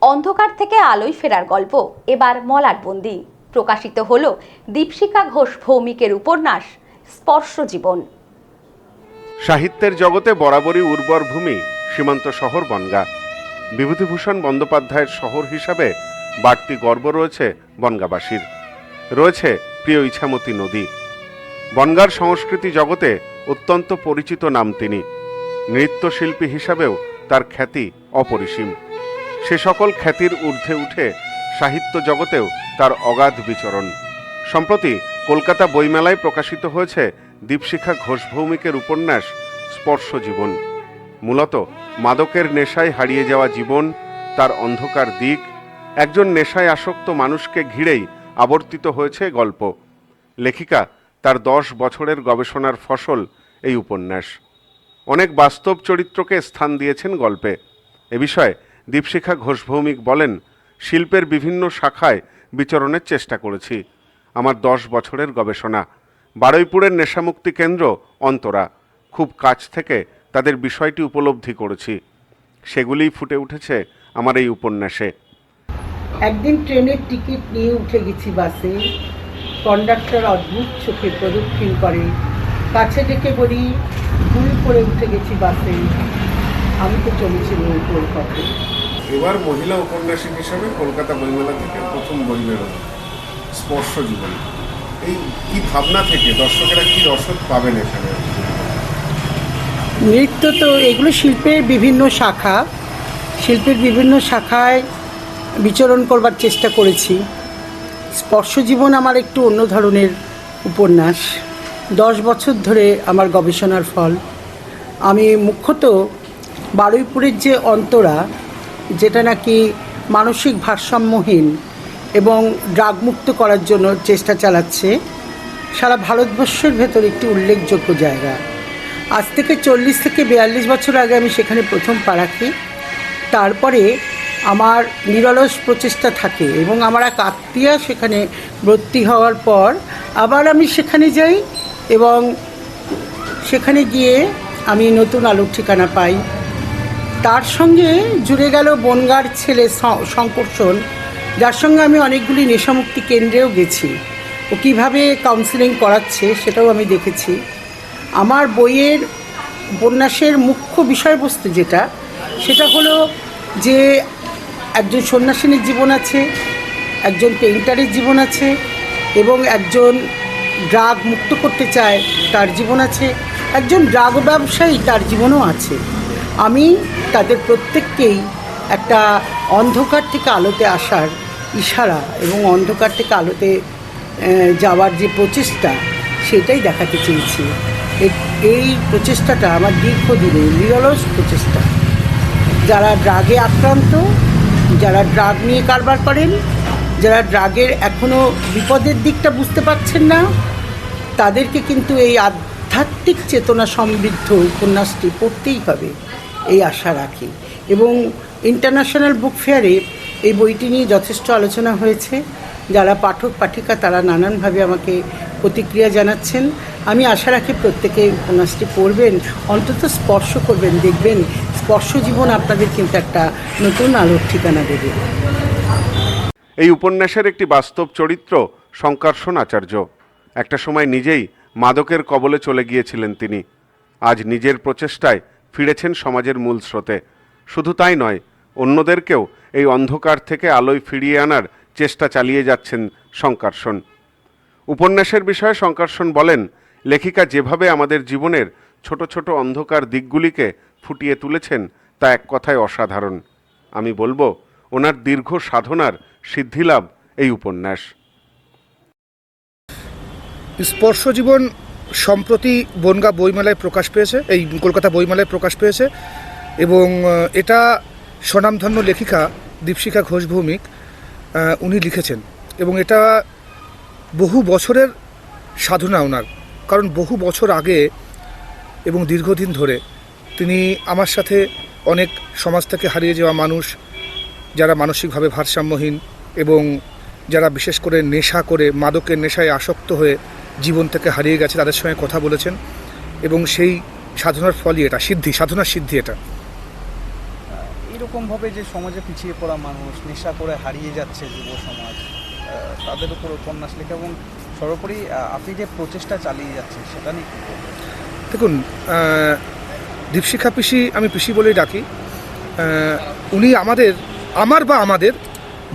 অন্ধকার থেকে আলোয় ফেরার গল্প, এবার মলাটবন্দি। প্রকাশিত হল দীপশিকা ঘোষ ভৌমিকের উপন্যাস, স্পর্শ জীবন। সাহিত্যের জগতে বরাবরই উর্বর ভূমি সীমান্ত শহর বনগা। বিভূতিভূষণ বন্দ্যোপাধ্যায়ের শহর হিসাবে বাড়তি গর্ব রয়েছে বনগাবাসীর। রয়েছে প্রিয় ইছামতি নদী। বনগার সংস্কৃতি জগতে অত্যন্ত পরিচিত নাম তিনি। নৃত্যশিল্পী হিসাবেও তার খ্যাতি অপরিসীম। সে সকল খ্যাতির ঊর্ধ্বে উঠে সাহিত্য জগতেও তার অগাধ বিচরণ। সম্প্রতি কলকাতা বইমেলায় প্রকাশিত হয়েছে দীপশিখা ঘোষ ভৌমিকের উপন্যাস স্পর্শ জীবন। মূলত মাদকের নেশায় হারিয়ে যাওয়া জীবন, তার অন্ধকার দিক, একজন নেশায় আসক্ত মানুষকে ঘিরেই আবর্তিত হয়েছে গল্প। লেখিকা তার দশ বছরের গবেষণার ফসল এই উপন্যাস। অনেক বাস্তব চরিত্রকে স্থান দিয়েছেন গল্পে। এ বিষয়ে দীপশিখা ঘোষ ভৌমিক বলেন, শিল্পের বিভিন্ন শাখায় বিচরণের চেষ্টা করেছি। আমার দশ বছরের গবেষণা। বারুইপুরের নেশামুক্তি কেন্দ্র, অন্তরা। খুব কাছ থেকে তাদের বিষয়টি উপলব্ধি করেছি। সেগুলিই ফুটে উঠেছে আমার এই উপন্যাসে। একদিন ট্রেনের টিকিট নিয়ে উঠে গেছি বাসে। কন্ডাক্টর অদ্ভুত চোখে প্রদক্ষিণ করে। কাছে ডেকে বলি, ভুল করে উঠে গেছি বাসে। আমি তো চলেছি নৌকোর পথে। এবার মহিলা উপন্যাসিক হিসেবে কলকাতা বইমেলা থেকে প্রথম বই বেরোলো। স্পর্শ জীবন। এই কি ভাবনা থেকে দর্শকেরা কি রসদ পাবেন এখানে? নৃত্য তো এগুলো শিল্পের বিভিন্ন শাখা। শিল্পের বিভিন্ন শাখায় বিচরণ করবার চেষ্টা করেছি। স্পর্শ জীবন আমার একটু অন্য ধরনের উপন্যাস। দশ বছর ধরে আমার গবেষণার ফল। আমি মুখ্যত বারুইপুরের যে অন্তরা যেটা নাকি মানসিক ভারসাম্যহীন এবং ড্রাগমুক্ত করার জন্য চেষ্টা চালাচ্ছে, সারা ভারতবর্ষের ভেতর একটি উল্লেখযোগ্য জায়গা। আজ থেকে চল্লিশ থেকে বিয়াল্লিশ বছর আগে আমি সেখানে প্রথম পা রাখি। তারপরে আমার নিরলস প্রচেষ্টা থাকে এবং আমার এক আত্মীয়া সেখানে ভর্তি হওয়ার পর আবার আমি সেখানে যাই এবং সেখানে গিয়ে আমি নতুন আলোর ঠিকানা পাই। তার সঙ্গে জুড়ে গেল বনগার ছেলে শঙ্করসন যার সঙ্গে আমি অনেকগুলি নেশামুক্তি কেন্দ্রেও গেছি। ও কীভাবে কাউন্সিলিং করাচ্ছে সেটাও আমি দেখেছি। আমার বইয়ের উপন্যাসের মুখ্য বিষয়বস্তু যেটা, সেটা হলো যে একজন সন্ন্যাসিনীর জীবন আছে, একজন পেইন্টারের জীবন আছে এবং একজন ড্রাগ মুক্ত করতে চায়, তার জীবন আছে। একজন ড্রাগ ব্যবসায়ী তার জীবনও আছে। আমি তাদের প্রত্যেককেই একটা অন্ধকার থেকে আলোতে আসার ইশারা এবং অন্ধকার থেকে আলোতে যাওয়ার যে প্রচেষ্টা, সেটাই দেখাতে চেয়েছি। এই প্রচেষ্টাটা আমার দীর্ঘদিনের নিরলস প্রচেষ্টা। যারা ড্রাগে আক্রান্ত, যারা ড্রাগ নিয়ে কারবার করেন, যারা ড্রাগের এখনও বিপদের দিকটা বুঝতে পারছেন না, তাদেরকে কিন্তু এই আধ্যাত্মিক চেতনা সমৃদ্ধ উপন্যাসটি পড়তেই হবে, এই আশা রাখি। এবং ইন্টারন্যাশনাল বুক ফেয়ারে এই বইটি নিয়ে যথেষ্ট আলোচনা হয়েছে। যারা পাঠক, পাঠিকা, তারা নানানভাবে আমাকে প্রতিক্রিয়া জানাচ্ছেন। আমি আশা রাখি প্রত্যেকে উপন্যাসটি পড়বেন, অন্তত স্পর্শ করবেন, দেখবেন স্পর্শ জীবন আপনাদের কিন্তু একটা নতুন আলোর ঠিকানা দেবে। এই উপন্যাসের একটি বাস্তব চরিত্র শঙ্কর্ষণ আচার্য একটা সময় নিজেই মাদকের কবলে চলে গিয়েছিলেন তিনি। আজ নিজের প্রচেষ্টায় ফিরেছেন সমাজের মূল স্রোতে। শুধু তাই নয়, অন্যদেরকেও এই অন্ধকার থেকে আলোয় ফিরিয়ে আনার চেষ্টা চালিয়ে যাচ্ছেন শঙ্কর্ষণ উপন্যাসের বিষয়ে শঙ্কর্ষণ বলেন, লেখিকা যেভাবে আমাদের জীবনের ছোট ছোট অন্ধকার দিকগুলিকে ফুটিয়ে তুলেছেন, তা এক কথায় অসাধারণ। আমি বলব, ওনার দীর্ঘ সাধনার সিদ্ধিলাভ এই উপন্যাস। স্পর্শ জীবন সম্প্রতি বনগা বইমেলায় প্রকাশ পেয়েছে, এই কলকাতা বইমেলায় প্রকাশ পেয়েছে এবং এটা স্বনামধন্য লেখিকা দীপশিখা ঘোষ ভৌমিক উনি লিখেছেন এবং এটা বহু বছরের সাধনা ওনার। কারণ বহু বছর আগে এবং দীর্ঘদিন ধরে তিনি আমার সাথে অনেক সমাজ থেকে হারিয়ে যাওয়া মানুষ, যারা মানসিকভাবে ভারসাম্যহীন এবং যারা বিশেষ করে নেশা করে, মাদকের নেশায় আসক্ত হয়ে জীবন থেকে হারিয়ে গেছে তাদের সঙ্গে কথা বলেছেন। এবং সেই সাধনার ফলই এটা সিদ্ধি সাধনার সিদ্ধি এটা। রকমভাবে যে সমাজে পিছিয়ে পড়া মানুষ নেশা করে হারিয়ে যাচ্ছে যুব সমাজ তাদের উপর উপন্যাস লেখা এবং সর্বোপরি আপনি যে প্রচেষ্টা চালিয়ে যাচ্ছেন সেটা নিয়ে দেখুন দীপশিখা পিসি আমি পিসি বলেই ডাকি। উনি আমাদের আমার বা আমাদের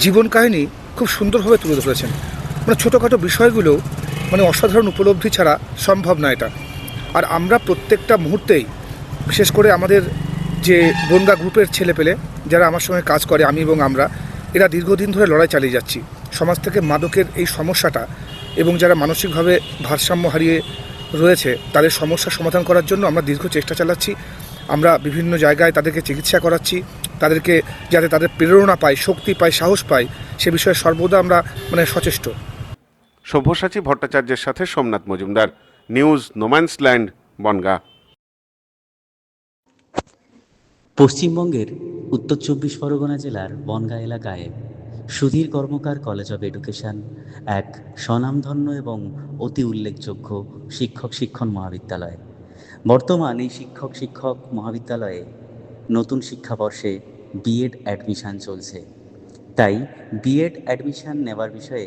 জীবন কাহিনী খুব সুন্দরভাবে তুলে ধরেছেন। মানে ছোটোখাটো বিষয়গুলো মানে অসাধারণ উপলব্ধি ছাড়া সম্ভব না এটা। আর আমরা প্রত্যেকটা মুহূর্তেই, বিশেষ করে আমাদের যে বনগা গ্রুপের ছেলেপেলে যারা আমার সঙ্গে কাজ করে, আমি এবং আমরা, এরা দীর্ঘদিন ধরে লড়াই চালিয়ে যাচ্ছি। সমাজ থেকে মাদকের এই সমস্যাটা এবং যারা মানসিকভাবে ভারসাম্য হারিয়ে রয়েছে, তাদের সমস্যার সমাধান করার জন্য আমরা দীর্ঘ চেষ্টা চালাচ্ছি। আমরা বিভিন্ন জায়গায় তাদেরকে চিকিৎসা করাচ্ছি, তাদেরকে যাতে তাদের প্রেরণা পায়, শক্তি পায়, সাহস পায়, সে বিষয়ে সর্বদা আমরা মানে সচেষ্ট। সব্যসাচী ভট্টাচার্যের সাথে Somnath Majumdar. News no man's land Bongaon. পশ্চিমবঙ্গের উত্তর চব্বিশ পরগনা জেলার বনগাঁ এলাকায় Sudhir Karmakar college of education এক স্বনামধন্য এবং অতি উল্লেখযোগ্য শিক্ষক শিক্ষণ মহাবিদ্যালয়। বর্তমান এই শিক্ষক শিক্ষক মহাবিদ্যালয়ে নতুন শিক্ষাবর্ষে বিএড অ্যাডমিশান চলছে। তাই বিএড অ্যাডমিশান নেওয়ার বিষয়ে